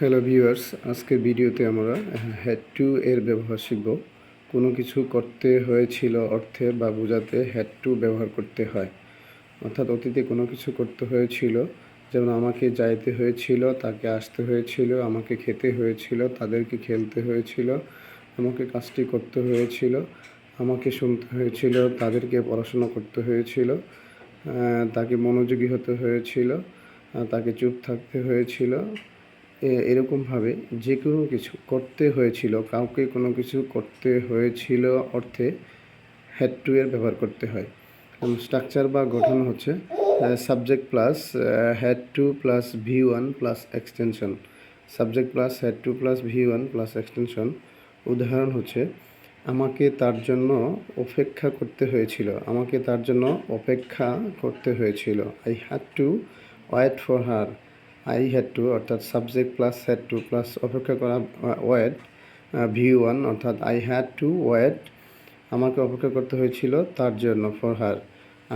Hello viewers আজকের ভিডিওতে আমরা হ্যাড টু এর ব্যবহার শিখব। কোনো কিছু করতে হয়েছিল অর্থে বা বোঝাতে হ্যাড টু ব্যবহার করতে হয়। অর্থাৎ অতীতে কোনো কিছু করতে হয়েছিল, যেমন আমাকে যাইতে হয়েছিল, তাকে আসতে হয়েছিল, আমাকে খেতে হয়েছিল, তাদেরকে খেলতে হয়েছিল, আমাকে কাজটি করতে হয়েছিল, আমাকে শুনতে হয়েছিল, তাদেরকে পড়াশোনা করতে হয়েছিল তাকে মনোযোগী হতে হয়েছিল তাকে চুপ থাকতে হয়েছিল এরকমভাবে যে কোনো কিছু করতে হয়েছিল, কাউকে কোনো কিছু করতে হয়েছিল অর্থে হ্যাড টু এর ব্যবহার করতে হয়। স্ট্রাকচার বা গঠন হচ্ছে subject plus had to plus V one plus extension subject plus had to plus V one plus extension উদাহরণ হচ্ছে, আমাকে তার জন্য অপেক্ষা করতে হয়েছিল, আমাকে তার জন্য অপেক্ষা করতে হয়েছিল। I had to wait for her I had to অর্থাৎ subject plus had to plus অপেক্ষা করা ওয়েট ভি ওয়ান অর্থাৎ আই হ্যাড টু ওয়েট আমাকে অপেক্ষা করতে হয়েছিল তার জন্য ফর হার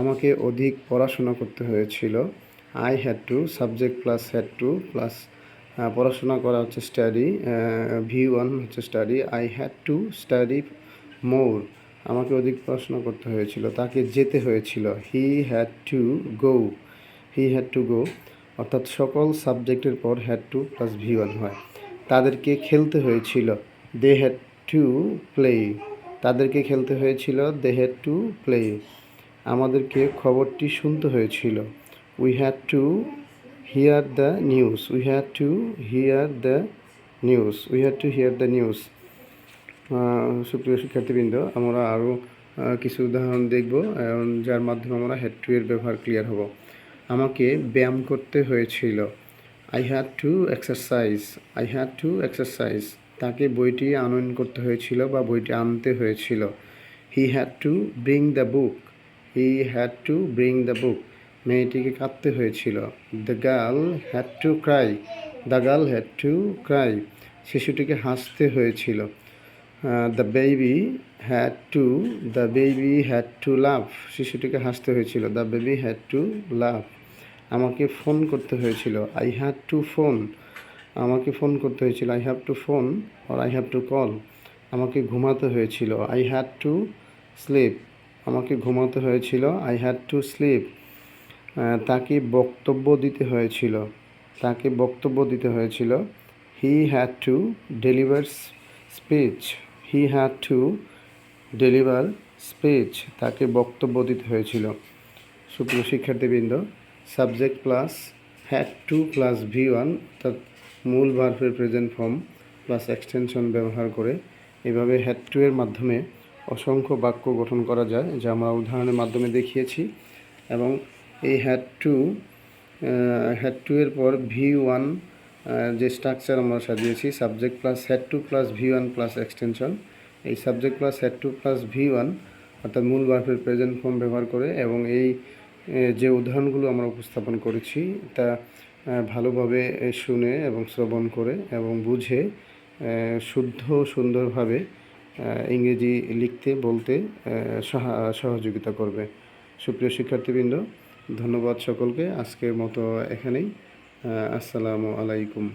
আমাকে অধিক পড়াশোনা করতে হয়েছিল। I had to subject plus had to plus পড়াশোনা করা হচ্ছে স্টাডি ভি ওয়ান হচ্ছে study I had to study more আমাকে অধিক পড়াশোনা করতে হয়েছিল, তাকে যেতে হয়েছিল। He had to go he had to go অর্থাৎ সকল সাবজেক্টের পর had to plus V one হয়। তাদেরকে খেলতে হয়েছিল দে হ্যাড টু প্লে তাদেরকে খেলতে হয়েছিল দে হ্যাড টু প্লে আমাদেরকে খবরটি শুনতে হয়েছিল। We had to hear the news we had to hear the news we had to hear the news সুপ্রিয় শিক্ষার্থীবৃন্দ, আমরা আরও কিছু উদাহরণ দেখব যার মাধ্যমে আমরা হেড টু এর ব্যবহার ক্লিয়ার হব। আমাকে ব্যায়াম করতে হয়েছিল। I had to exercise I had to exercise তাকে বইটি আনয়ন করতে হয়েছিল বা বইটি আনতে হয়েছিল। He had to bring the book he had to bring the book মেয়েটিকে কাঁদতে হয়েছিল। The girl had to cry the girl had to cry শিশুটিকে হাসতে হয়েছিল। The baby had to the baby had to love শিশুটিকে হাসতে হয়েছিল। The baby had to love আমাকে ফোন করতে হয়েছিল। আই হ্যাড টু ফোন আমাকে ফোন করতে হয়েছিল। আই হ্যাভ টু ফোন আর আই হ্যাভ টু কল আমাকে ঘুমাতে হয়েছিল। আই হ্যাড টু স্লিপ আমাকে ঘুমাতে হয়েছিল। আই হ্যাড টু স্লিপ তাকে বক্তব্য দিতে হয়েছিল। তাকে বক্তব্য দিতে হয়েছিল। He had to deliver speech he had to deliver speech তাকে বক্তব্য দিতে হয়েছিল। সুপ্রিয় শিক্ষার্থীবৃন্দ subject plus had to plus V one, অর্থাৎ মূল ভার্ভের প্রেজেন্ট ফর্ম প্লাস এক্সটেনশন ব্যবহার করে এভাবে হ্যাড টু এর মাধ্যমে অসংখ্য বাক্য গঠন করা যায়, যা আমরা উদাহরণের মাধ্যমে দেখিয়েছি। এবং এই হ্যাড টু হ্যাড টু এর পর ভি ওয়ান যে স্ট্রাকচার আমরা সাজিয়েছি, subject plus had to plus V one plus extension, এই subject plus had to plus V one, অর্থাৎ মূল বার্ফের প্রেজেন্ট ফর্ম ব্যবহার করে এবং এই যে উদাহরণগুলো আমরা উপস্থাপন করেছি, তা ভালোভাবে শুনে এবং শ্রবণ করে এবং বুঝে শুদ্ধ, সুন্দরভাবে ইংরেজি লিখতে, বলতে সহা- সহযোগিতা করবে। সুপ্রিয় শিক্ষার্থীবৃন্দ, ধন্যবাদ সকলকে। আজকের মতো এখানেই। আসসালামু আলাইকুম।